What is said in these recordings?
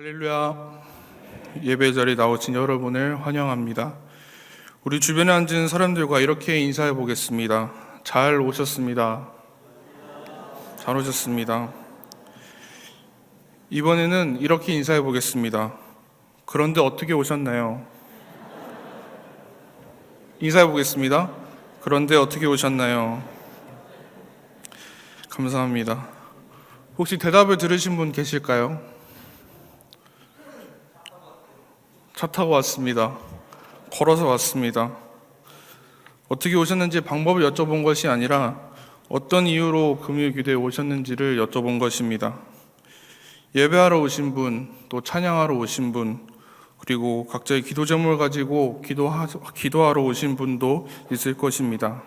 할렐루야. 예배 자리 나오신 여러분을 환영합니다. 우리 주변에 앉은 사람들과 이렇게 인사해 보겠습니다. 잘 오셨습니다. 잘 오셨습니다. 이번에는 이렇게 인사해 보겠습니다. 그런데 어떻게 오셨나요? 인사해 보겠습니다. 그런데 어떻게 오셨나요? 감사합니다. 혹시 대답을 들으신 분 계실까요? 차 타고 왔습니다. 걸어서 왔습니다. 어떻게 오셨는지 방법을 여쭤본 것이 아니라 어떤 이유로 금요 기도에 오셨는지를 여쭤본 것입니다. 예배하러 오신 분, 또 찬양하러 오신 분, 그리고 각자의 기도 제목을 가지고 기도하, 기도하러 오신 분도 있을 것입니다.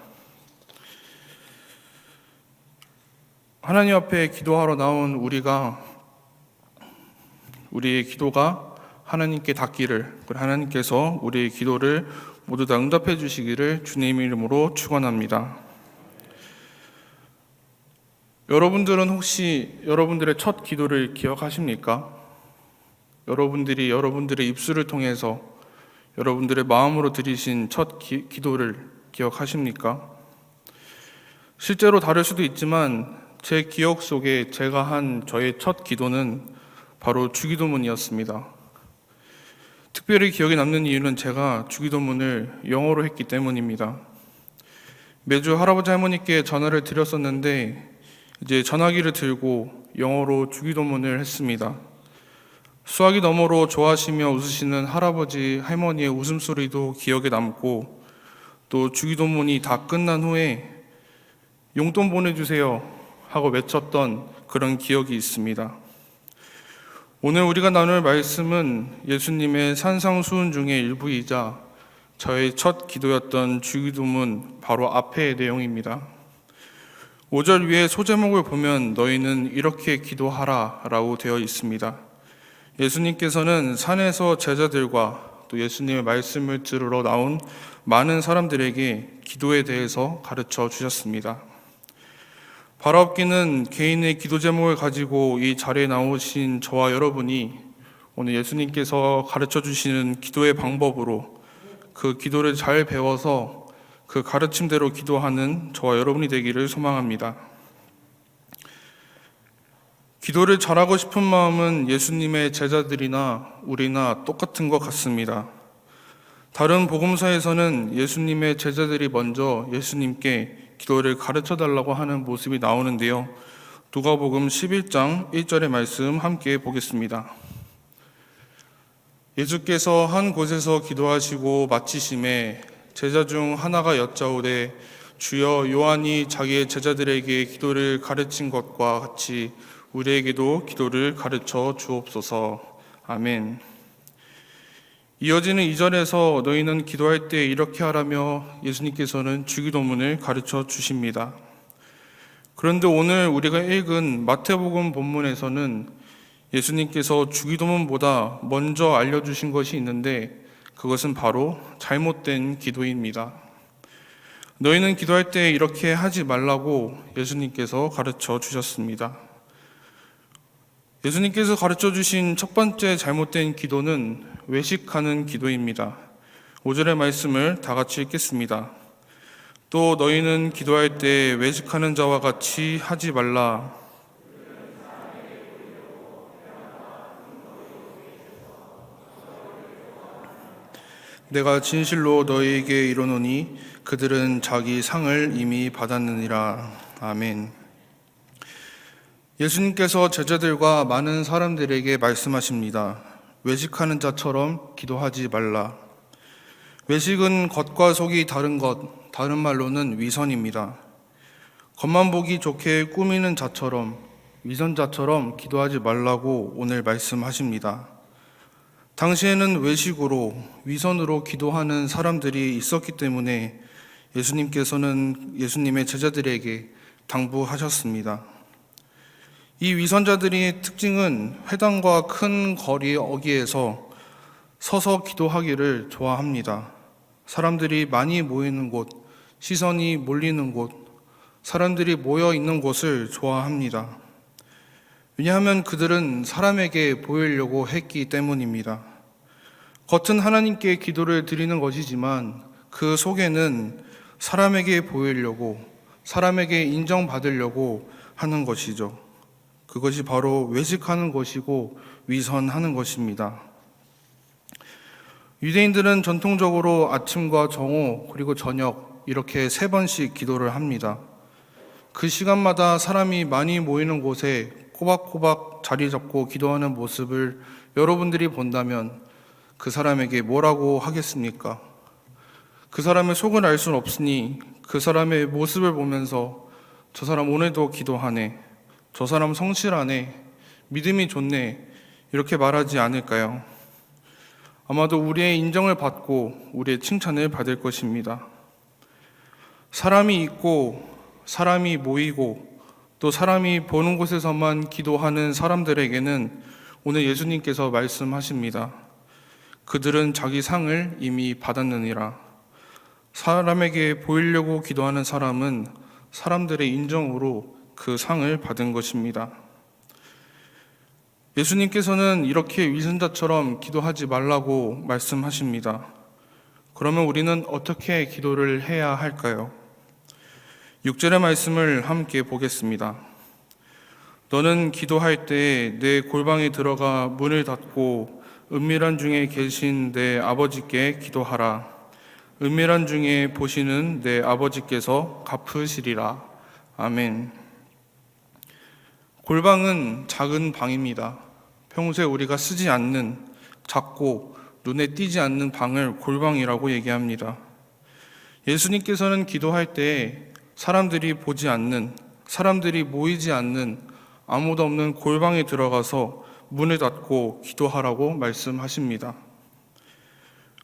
하나님 앞에 기도하러 나온 우리가 우리의 기도가 하나님께 닿기를 하나님께서 우리의 기도를 모두 다 응답해 주시기를 주님 이름으로 축원합니다. 여러분들은 혹시 여러분들의 첫 기도를 기억하십니까? 여러분들이 여러분들의 입술을 통해서 여러분들의 마음으로 드리신 첫 기, 기도를 기억하십니까? 실제로 다를 수도 있지만 제 기억 속에 제가 한 저의 첫 기도는 바로 주기도문이었습니다. 특별히 기억에 남는 이유는 제가 주기도문을 영어로 했기 때문입니다. 매주 할아버지 할머니께 전화를 드렸었는데 이제 전화기를 들고 영어로 주기도문을 했습니다. 수화기 너머로 좋아하시며 웃으시는 할아버지 할머니의 웃음소리도 기억에 남고 또 주기도문이 다 끝난 후에 용돈 보내주세요 하고 외쳤던 그런 기억이 있습니다. 오늘 우리가 나눌 말씀은 예수님의 산상수훈 중의 일부이자 저의 첫 기도였던 주기도문 바로 앞의 내용입니다. 5절 위에 소제목을 보면 너희는 이렇게 기도하라 라고 되어 있습니다. 예수님께서는 산에서 제자들과 또 예수님의 말씀을 들으러 나온 많은 사람들에게 기도에 대해서 가르쳐 주셨습니다. 바라옵기는 개인의 기도 제목을 가지고 이 자리에 나오신 저와 여러분이 오늘 예수님께서 가르쳐 주시는 기도의 방법으로 그 기도를 잘 배워서 그 가르침대로 기도하는 저와 여러분이 되기를 소망합니다. 기도를 잘하고 싶은 마음은 예수님의 제자들이나 우리나 똑같은 것 같습니다. 다른 복음서에서는 예수님의 제자들이 먼저 예수님께 기도를 가르쳐 달라고 하는 모습이 나오는데요. 누가복음 11장 1절의 말씀 함께 보겠습니다. 예수께서 한 곳에서 기도하시고 마치심에 제자 중 하나가 여짜오되 주여 요한이 자기의 제자들에게 기도를 가르친 것과 같이 우리에게도 기도를 가르쳐 주옵소서. 아멘. 이어지는 2절에서 너희는 기도할 때 이렇게 하라며 예수님께서는 주기도문을 가르쳐 주십니다. 그런데 오늘 우리가 읽은 마태복음 본문에서는 예수님께서 주기도문보다 먼저 알려주신 것이 있는데 그것은 바로 잘못된 기도입니다. 너희는 기도할 때 이렇게 하지 말라고 예수님께서 가르쳐 주셨습니다. 예수님께서 가르쳐 주신 첫 번째 잘못된 기도는 외식하는 기도입니다. 5절의 말씀을 다 같이 읽겠습니다. 또 너희는 기도할 때 외식하는 자와 같이 하지 말라. 내가 진실로 너희에게 이르노니 그들은 자기 상을 이미 받았느니라. 아멘. 예수님께서 제자들과 많은 사람들에게 말씀하십니다. 외식하는 자처럼 기도하지 말라. 외식은 겉과 속이 다른 것, 다른 말로는 위선입니다. 겉만 보기 좋게 꾸미는 자처럼, 위선자처럼 기도하지 말라고 오늘 말씀하십니다. 당시에는 외식으로, 위선으로 기도하는 사람들이 있었기 때문에 예수님께서는 예수님의 제자들에게 당부하셨습니다. 이 위선자들의 특징은 회당과 큰 거리 어귀에서 서서 기도하기를 좋아합니다. 사람들이 많이 모이는 곳, 시선이 몰리는 곳, 사람들이 모여 있는 곳을 좋아합니다. 왜냐하면 그들은 사람에게 보이려고 했기 때문입니다. 겉은 하나님께 기도를 드리는 것이지만 그 속에는 사람에게 보이려고, 사람에게 인정받으려고 하는 것이죠. 그것이 바로 외식하는 것이고 위선하는 것입니다. 유대인들은 전통적으로 아침과 정오 그리고 저녁 이렇게 세 번씩 기도를 합니다. 그 시간마다 사람이 많이 모이는 곳에 꼬박꼬박 자리 잡고 기도하는 모습을 여러분들이 본다면 그 사람에게 뭐라고 하겠습니까? 그 사람의 속을 알 수는 없으니 그 사람의 모습을 보면서 저 사람 오늘도 기도하네. 저 사람 성실하네. 믿음이 좋네. 이렇게 말하지 않을까요? 아마도 우리의 인정을 받고 우리의 칭찬을 받을 것입니다. 사람이 있고 사람이 모이고 또 사람이 보는 곳에서만 기도하는 사람들에게는 오늘 예수님께서 말씀하십니다. 그들은 자기 상을 이미 받았느니라. 사람에게 보이려고 기도하는 사람은 사람들의 인정으로 그 상을 받은 것입니다. 예수님께서는 이렇게 위선자처럼 기도하지 말라고 말씀하십니다. 그러면 우리는 어떻게 기도를 해야 할까요? 6절의 말씀을 함께 보겠습니다. 너는 기도할 때 내 골방에 들어가 문을 닫고 은밀한 중에 계신 내 아버지께 기도하라. 은밀한 중에 보시는 내 아버지께서 갚으시리라. 아멘. 골방은 작은 방입니다. 평소에 우리가 쓰지 않는 작고 눈에 띄지 않는 방을 골방이라고 얘기합니다. 예수님께서는 기도할 때 사람들이 보지 않는, 사람들이 모이지 않는 아무도 없는 골방에 들어가서 문을 닫고 기도하라고 말씀하십니다.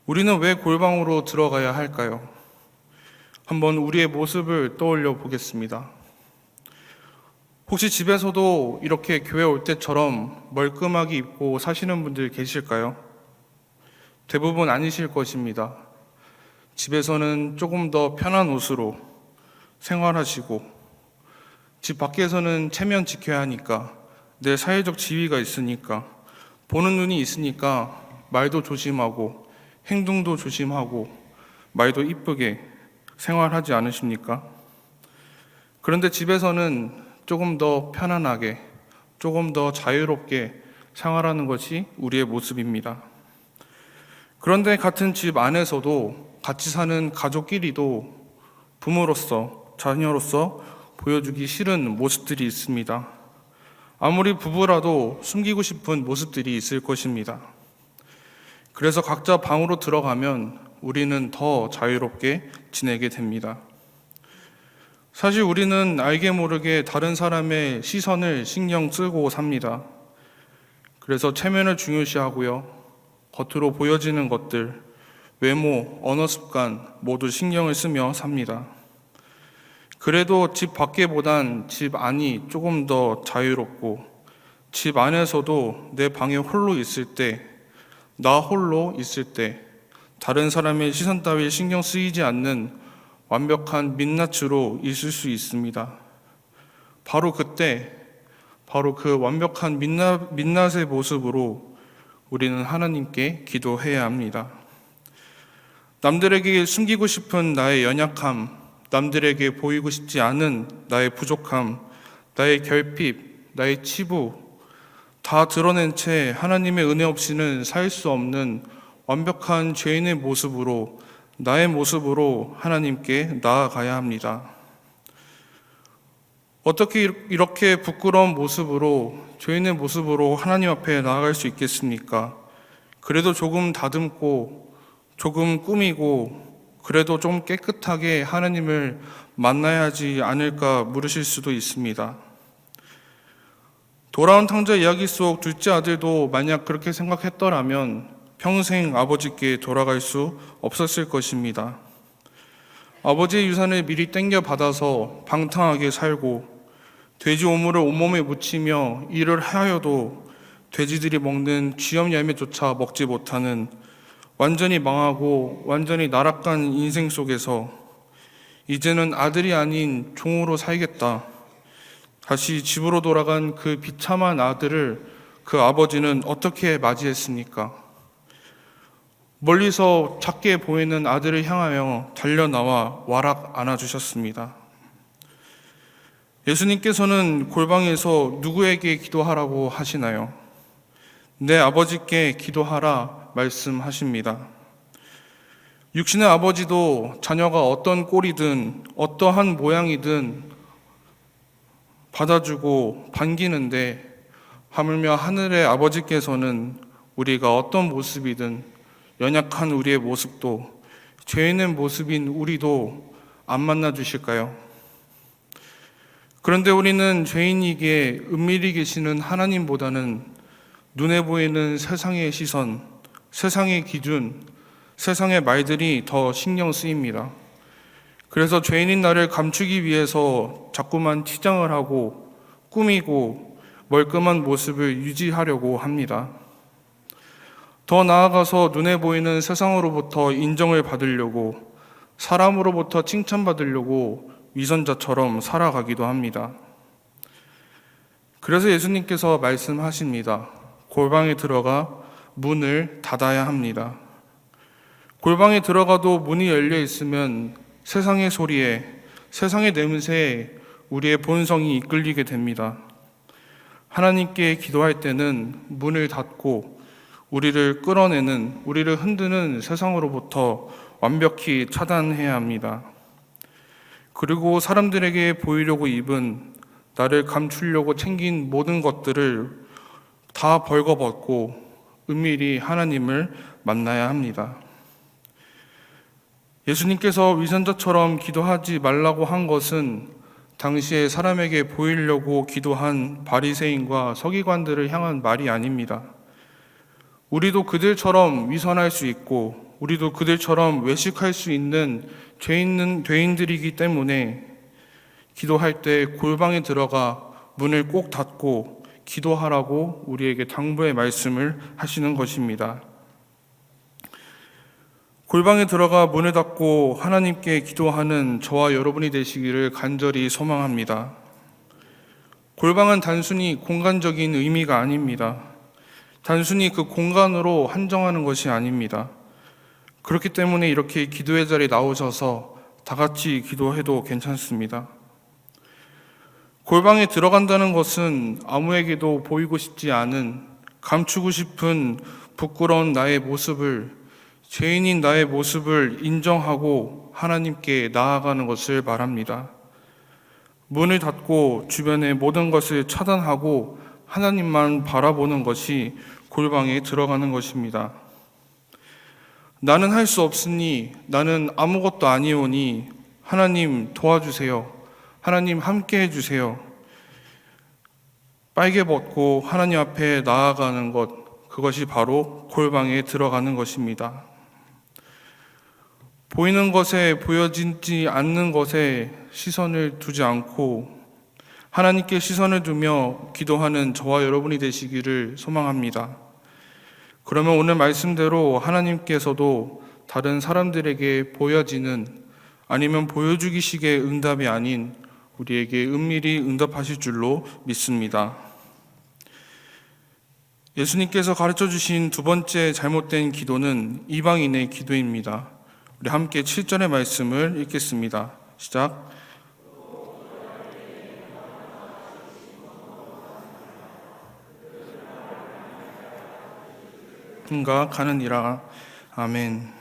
우리는 왜 골방으로 들어가야 할까요? 한번 우리의 모습을 떠올려 보겠습니다. 혹시 집에서도 이렇게 교회 올 때처럼 멀끔하게 입고 사시는 분들 계실까요? 대부분 아니실 것입니다. 집에서는 조금 더 편한 옷으로 생활하시고, 집 밖에서는 체면 지켜야 하니까, 내 사회적 지위가 있으니까, 보는 눈이 있으니까 말도 조심하고, 행동도 조심하고, 말도 이쁘게 생활하지 않으십니까? 그런데 집에서는 조금 더 편안하게, 조금 더 자유롭게 생활하는 것이 우리의 모습입니다. 그런데 같은 집 안에서도 같이 사는 가족끼리도 부모로서, 자녀로서 보여주기 싫은 모습들이 있습니다. 아무리 부부라도 숨기고 싶은 모습들이 있을 것입니다. 그래서 각자 방으로 들어가면 우리는 더 자유롭게 지내게 됩니다. 사실 우리는 알게 모르게 다른 사람의 시선을 신경 쓰고 삽니다. 그래서 체면을 중요시하고요. 겉으로 보여지는 것들, 외모, 언어 습관 모두 신경을 쓰며 삽니다. 그래도 집 밖에보단 집 안이 조금 더 자유롭고 집 안에서도 내 방에 홀로 있을 때, 나 홀로 있을 때 다른 사람의 시선 따위 신경 쓰이지 않는 완벽한 민낯으로 있을 수 있습니다. 바로 그때, 바로 그 완벽한 민낯, 민낯의 모습으로 우리는 하나님께 기도해야 합니다. 남들에게 숨기고 싶은 나의 연약함, 남들에게 보이고 싶지 않은 나의 부족함, 나의 결핍, 나의 치부, 다 드러낸 채 하나님의 은혜 없이는 살 수 없는 완벽한 죄인의 모습으로 나의 모습으로 하나님께 나아가야 합니다. 어떻게 이렇게 부끄러운 모습으로 죄인의 모습으로 하나님 앞에 나아갈 수 있겠습니까? 그래도 조금 다듬고 조금 꾸미고 그래도 좀 깨끗하게 하나님을 만나야 하지 않을까 물으실 수도 있습니다. 돌아온 탕자 이야기 속 둘째 아들도 만약 그렇게 생각했더라면 평생 아버지께 돌아갈 수 없었을 것입니다. 아버지의 유산을 미리 땡겨 받아서 방탕하게 살고 돼지 오물을 온몸에 묻히며 일을 하여도 돼지들이 먹는 쥐염 열매조차 먹지 못하는 완전히 망하고 완전히 나락간 인생 속에서 이제는 아들이 아닌 종으로 살겠다. 다시 집으로 돌아간 그 비참한 아들을 그 아버지는 어떻게 맞이했습니까? 멀리서 작게 보이는 아들을 향하여 달려나와 와락 안아주셨습니다. 예수님께서는 골방에서 누구에게 기도하라고 하시나요? 내 아버지께 기도하라 말씀하십니다. 육신의 아버지도 자녀가 어떤 꼴이든 어떠한 모양이든 받아주고 반기는데 하물며 하늘의 아버지께서는 우리가 어떤 모습이든 연약한 우리의 모습도 죄 있는 모습인 우리도 안 만나 주실까요? 그런데 우리는 죄인이기에 은밀히 계시는 하나님보다는 눈에 보이는 세상의 시선, 세상의 기준, 세상의 말들이 더 신경 쓰입니다. 그래서 죄인인 나를 감추기 위해서 자꾸만 치장을 하고 꾸미고 멀끔한 모습을 유지하려고 합니다. 더 나아가서 눈에 보이는 세상으로부터 인정을 받으려고 사람으로부터 칭찬받으려고 위선자처럼 살아가기도 합니다. 그래서 예수님께서 말씀하십니다. 골방에 들어가 문을 닫아야 합니다. 골방에 들어가도 문이 열려 있으면 세상의 소리에, 세상의 냄새에 우리의 본성이 이끌리게 됩니다. 하나님께 기도할 때는 문을 닫고 우리를 끌어내는, 우리를 흔드는 세상으로부터 완벽히 차단해야 합니다. 그리고 사람들에게 보이려고 입은 나를 감추려고 챙긴 모든 것들을 다 벌거벗고 은밀히 하나님을 만나야 합니다. 예수님께서 위선자처럼 기도하지 말라고 한 것은 당시에 사람에게 보이려고 기도한 바리새인과 서기관들을 향한 말이 아닙니다. 우리도 그들처럼 위선할 수 있고 우리도 그들처럼 외식할 수 있는 죄 있는 죄인들이기 때문에 기도할 때 골방에 들어가 문을 꼭 닫고 기도하라고 우리에게 당부의 말씀을 하시는 것입니다. 골방에 들어가 문을 닫고 하나님께 기도하는 저와 여러분이 되시기를 간절히 소망합니다. 골방은 단순히 공간적인 의미가 아닙니다. 단순히 그 공간으로 한정하는 것이 아닙니다. 그렇기 때문에 이렇게 기도의 자리에 나오셔서 다 같이 기도해도 괜찮습니다. 골방에 들어간다는 것은 아무에게도 보이고 싶지 않은 감추고 싶은 부끄러운 나의 모습을 죄인인 나의 모습을 인정하고 하나님께 나아가는 것을 말합니다. 문을 닫고 주변의 모든 것을 차단하고 하나님만 바라보는 것이 골방에 들어가는 것입니다. 나는 할 수 없으니 나는 아무것도 아니오니 하나님 도와주세요. 하나님 함께 해주세요. 빨개 벗고 하나님 앞에 나아가는 것, 그것이 바로 골방에 들어가는 것입니다. 보이는 것에 보여지지 않는 것에 시선을 두지 않고 하나님께 시선을 두며 기도하는 저와 여러분이 되시기를 소망합니다. 그러면 오늘 말씀대로 하나님께서도 다른 사람들에게 보여지는 아니면 보여주기식의 응답이 아닌 우리에게 은밀히 응답하실 줄로 믿습니다. 예수님께서 가르쳐 주신 두 번째 잘못된 기도는 이방인의 기도입니다. 우리 함께 7절의 말씀을 읽겠습니다. 시작. 가 가느니라. 아멘.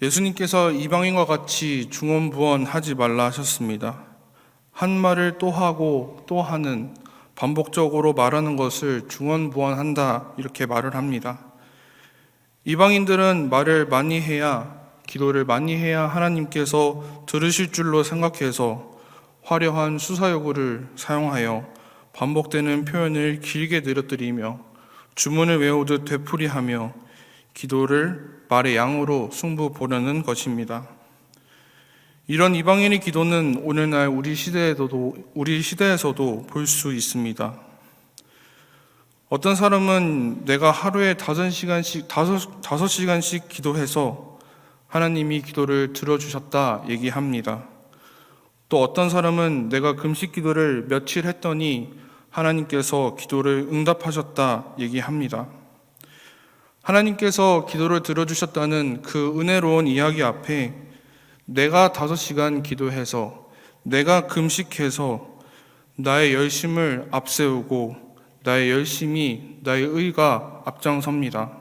예수님께서 이방인과 같이 중언부언 하지 말라 하셨습니다. 한 말을 또 하고 또 하는 반복적으로 말하는 것을 중언부언한다 이렇게 말을 합니다. 이방인들은 말을 많이 해야 기도를 많이 해야 하나님께서 들으실 줄로 생각해서 화려한 수사요구를 사용하여 반복되는 표현을 길게 늘어뜨리며 주문을 외우듯 되풀이하며 기도를 말의 양으로 승부 보려는 것입니다. 이런 이방인의 기도는 오늘날 우리 시대에도 우리 시대에서도 볼 수 있습니다. 어떤 사람은 내가 하루에 다섯 시간씩 다섯 다섯 시간씩 기도해서 하나님이 기도를 들어주셨다 얘기합니다. 또 어떤 사람은 내가 금식 기도를 며칠 했더니 하나님께서 기도를 응답하셨다 얘기합니다. 하나님께서 기도를 들어주셨다는 그 은혜로운 이야기 앞에 내가 다섯 시간 기도해서 내가 금식해서 나의 열심을 앞세우고 나의 열심이 나의 의가 앞장섭니다.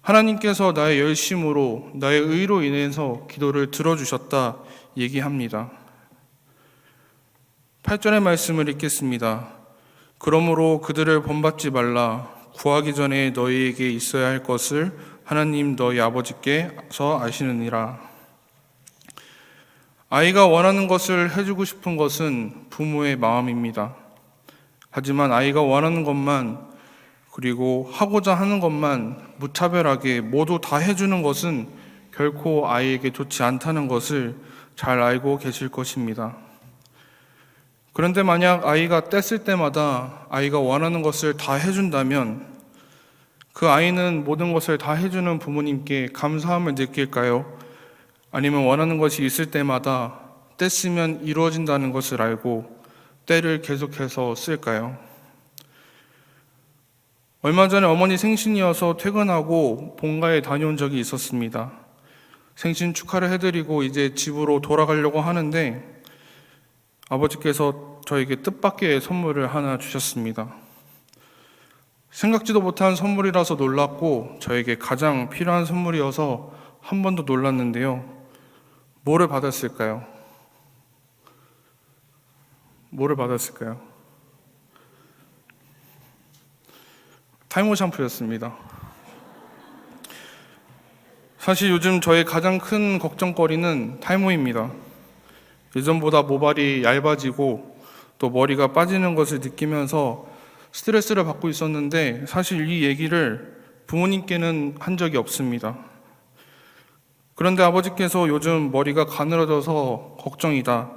하나님께서 나의 열심으로 나의 의로 인해서 기도를 들어주셨다 얘기합니다. 8절의 말씀을 읽겠습니다. 그러므로 그들을 본받지 말라 구하기 전에 너희에게 있어야 할 것을 하나님 너희 아버지께서 아시느니라. 아이가 원하는 것을 해주고 싶은 것은 부모의 마음입니다. 하지만 아이가 원하는 것만 그리고 하고자 하는 것만 무차별하게 모두 다 해주는 것은 결코 아이에게 좋지 않다는 것을 잘 알고 계실 것입니다. 그런데 만약 아이가 뗐을 때마다 아이가 원하는 것을 다 해준다면 그 아이는 모든 것을 다 해주는 부모님께 감사함을 느낄까요? 아니면 원하는 것이 있을 때마다 뗐으면 이루어진다는 것을 알고 때를 계속해서 쓸까요? 얼마 전에 어머니 생신이어서 퇴근하고 본가에 다녀온 적이 있었습니다. 생신 축하를 해드리고 이제 집으로 돌아가려고 하는데 아버지께서 저에게 뜻밖의 선물을 하나 주셨습니다. 생각지도 못한 선물이라서 놀랐고 저에게 가장 필요한 선물이어서 한번더 놀랐는데요. 뭐를 받았을까요? 뭐를 받았을까요? 탈모 샴푸였습니다. 사실 요즘 저의 가장 큰 걱정거리는 탈모입니다. 예전보다 모발이 얇아지고 또 머리가 빠지는 것을 느끼면서 스트레스를 받고 있었는데 사실 이 얘기를 부모님께는 한 적이 없습니다. 그런데 아버지께서 요즘 머리가 가늘어져서 걱정이다.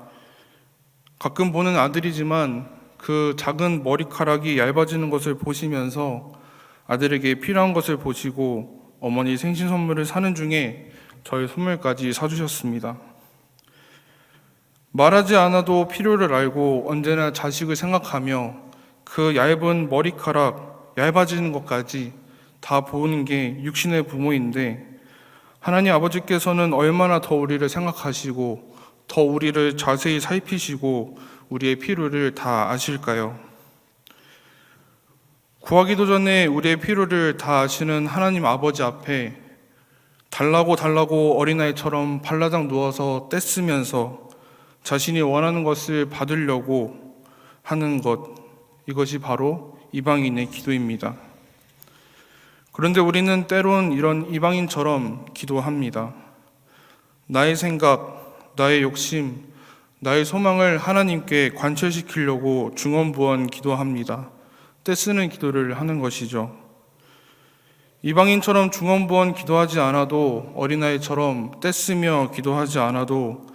가끔 보는 아들이지만 그 작은 머리카락이 얇아지는 것을 보시면서 아들에게 필요한 것을 보시고 어머니 생신 선물을 사는 중에 저의 선물까지 사주셨습니다. 말하지 않아도 필요를 알고 언제나 자식을 생각하며 그 얇은 머리카락 얇아지는 것까지 다 보는 게 육신의 부모인데 하나님 아버지께서는 얼마나 더 우리를 생각하시고 더 우리를 자세히 살피시고 우리의 필요를 다 아실까요? 구하기도 전에 우리의 필요를 다 아시는 하나님 아버지 앞에 달라고 달라고 어린아이처럼 발라당 누워서 떼쓰면서 자신이 원하는 것을 받으려고 하는 것, 이것이 바로 이방인의 기도입니다. 그런데 우리는 때론 이런 이방인처럼 기도합니다. 나의 생각, 나의 욕심, 나의 소망을 하나님께 관철시키려고 중언부언 기도합니다. 떼쓰는 기도를 하는 것이죠. 이방인처럼 중언부언 기도하지 않아도 어린아이처럼 떼쓰며 기도하지 않아도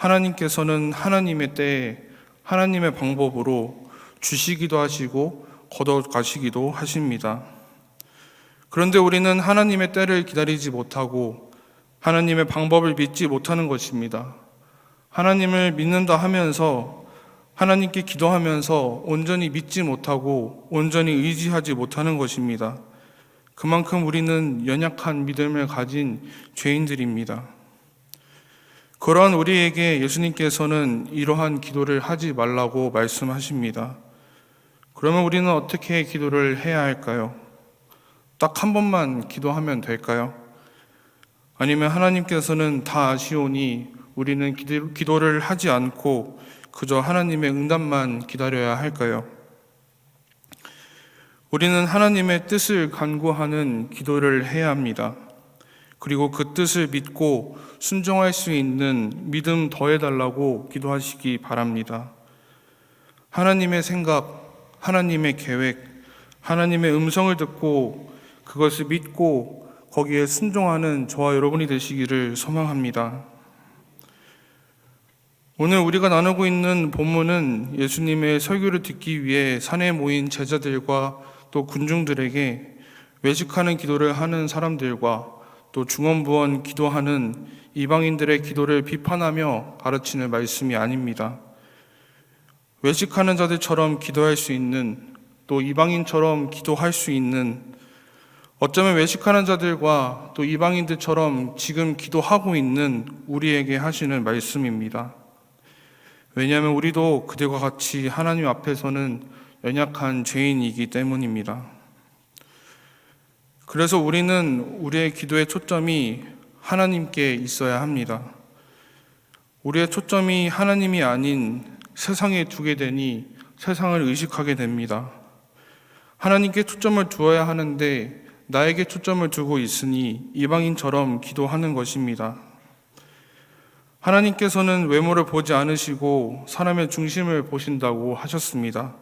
하나님께서는 하나님의 때에 하나님의 방법으로 주시기도 하시고 걷어 가시기도 하십니다. 그런데 우리는 하나님의 때를 기다리지 못하고 하나님의 방법을 믿지 못하는 것입니다. 하나님을 믿는다 하면서 하나님께 기도하면서 온전히 믿지 못하고 온전히 의지하지 못하는 것입니다. 그만큼 우리는 연약한 믿음을 가진 죄인들입니다. 그러한 우리에게 예수님께서는 이러한 기도를 하지 말라고 말씀하십니다. 그러면 우리는 어떻게 기도를 해야 할까요? 딱 한 번만 기도하면 될까요? 아니면 하나님께서는 다 아시오니 우리는 기도를 하지 않고 그저 하나님의 응답만 기다려야 할까요? 우리는 하나님의 뜻을 간구하는 기도를 해야 합니다. 그리고 그 뜻을 믿고 순종할 수 있는 믿음 더해달라고 기도하시기 바랍니다. 하나님의 생각, 하나님의 계획, 하나님의 음성을 듣고 그것을 믿고 거기에 순종하는 저와 여러분이 되시기를 소망합니다. 오늘 우리가 나누고 있는 본문은 예수님의 설교를 듣기 위해 산에 모인 제자들과 또 군중들에게 외식하는 기도를 하는 사람들과 또 중언부언 기도하는 이방인들의 기도를 비판하며 가르치는 말씀이 아닙니다. 외식하는 자들처럼 기도할 수 있는 또 이방인처럼 기도할 수 있는 어쩌면 외식하는 자들과 또 이방인들처럼 지금 기도하고 있는 우리에게 하시는 말씀입니다. 왜냐하면 우리도 그들과 같이 하나님 앞에서는 연약한 죄인이기 때문입니다. 그래서 우리는 우리의 기도의 초점이 하나님께 있어야 합니다. 우리의 초점이 하나님이 아닌 세상에 두게 되니 세상을 의식하게 됩니다. 하나님께 초점을 두어야 하는데 나에게 초점을 두고 있으니 이방인처럼 기도하는 것입니다. 하나님께서는 외모를 보지 않으시고 사람의 중심을 보신다고 하셨습니다.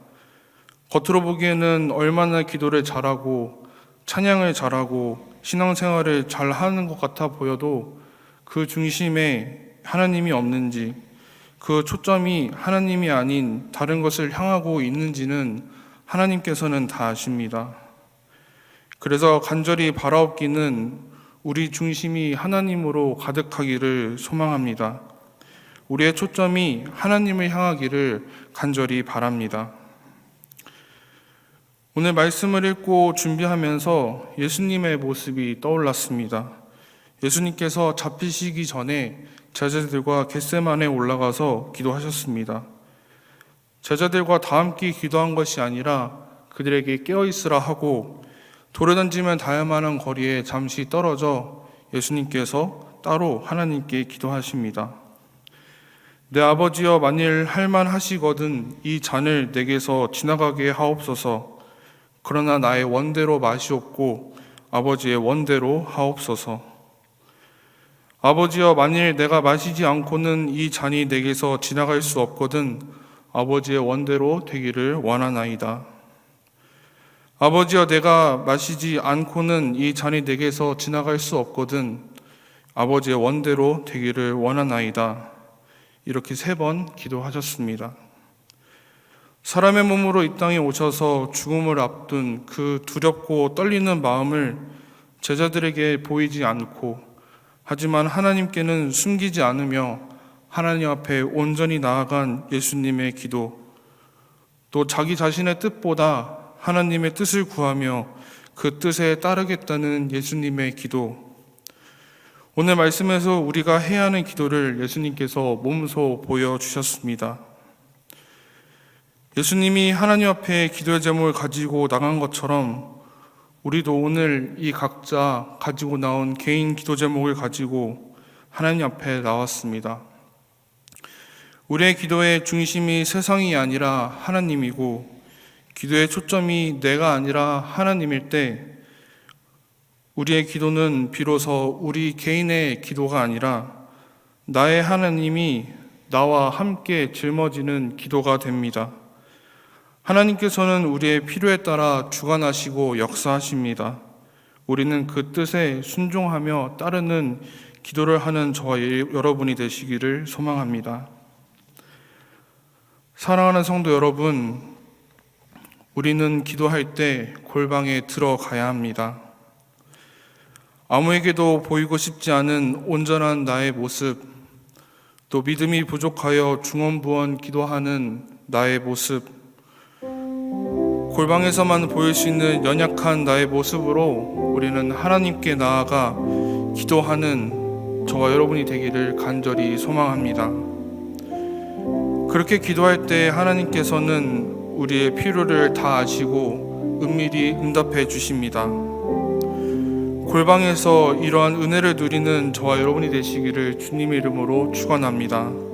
겉으로 보기에는 얼마나 기도를 잘하고 찬양을 잘하고 신앙생활을 잘 하는 것 같아 보여도 그 중심에 하나님이 없는지 그 초점이 하나님이 아닌 다른 것을 향하고 있는지는 하나님께서는 다 아십니다. 그래서 간절히 바라옵기는 우리 중심이 하나님으로 가득하기를 소망합니다. 우리의 초점이 하나님을 향하기를 간절히 바랍니다. 오늘 말씀을 읽고 준비하면서 예수님의 모습이 떠올랐습니다. 예수님께서 잡히시기 전에 제자들과 겟세만에 올라가서 기도하셨습니다. 제자들과 다 함께 기도한 것이 아니라 그들에게 깨어 있으라 하고 돌을 던지면 닿을 만한 거리에 잠시 떨어져 예수님께서 따로 하나님께 기도하십니다. 내 아버지여 만일 할만 하시거든 이 잔을 내게서 지나가게 하옵소서. 그러나 나의 원대로 마시옵고 아버지의 원대로 하옵소서. 아버지여 만일 내가 마시지 않고는 이 잔이 내게서 지나갈 수 없거든 아버지의 원대로 되기를 원하나이다. 아버지여 내가 마시지 않고는 이 잔이 내게서 지나갈 수 없거든 아버지의 원대로 되기를 원하나이다. 이렇게 세 번 기도하셨습니다. 사람의 몸으로 이 땅에 오셔서 죽음을 앞둔 그 두렵고 떨리는 마음을 제자들에게 보이지 않고 하지만 하나님께는 숨기지 않으며 하나님 앞에 온전히 나아간 예수님의 기도 또 자기 자신의 뜻보다 하나님의 뜻을 구하며 그 뜻에 따르겠다는 예수님의 기도 오늘 말씀에서 우리가 해야 하는 기도를 예수님께서 몸소 보여주셨습니다. 예수님이 하나님 앞에 기도의 제목을 가지고 나간 것처럼 우리도 오늘 이 각자 가지고 나온 개인 기도 제목을 가지고 하나님 앞에 나왔습니다. 우리의 기도의 중심이 세상이 아니라 하나님이고 기도의 초점이 내가 아니라 하나님일 때 우리의 기도는 비로소 우리 개인의 기도가 아니라 나의 하나님이 나와 함께 짊어지는 기도가 됩니다. 하나님께서는 우리의 필요에 따라 주관하시고 역사하십니다. 우리는 그 뜻에 순종하며 따르는 기도를 하는 저와 여러분이 되시기를 소망합니다. 사랑하는 성도 여러분, 우리는 기도할 때 골방에 들어가야 합니다. 아무에게도 보이고 싶지 않은 온전한 나의 모습, 또 믿음이 부족하여 중언부언 기도하는 나의 모습, 골방에서만 보일 수 있는 연약한 나의 모습으로 우리는 하나님께 나아가 기도하는 저와 여러분이 되기를 간절히 소망합니다. 그렇게 기도할 때 하나님께서는 우리의 필요를 다 아시고 은밀히 응답해 주십니다. 골방에서 이러한 은혜를 누리는 저와 여러분이 되시기를 주님의 이름으로 축원합니다.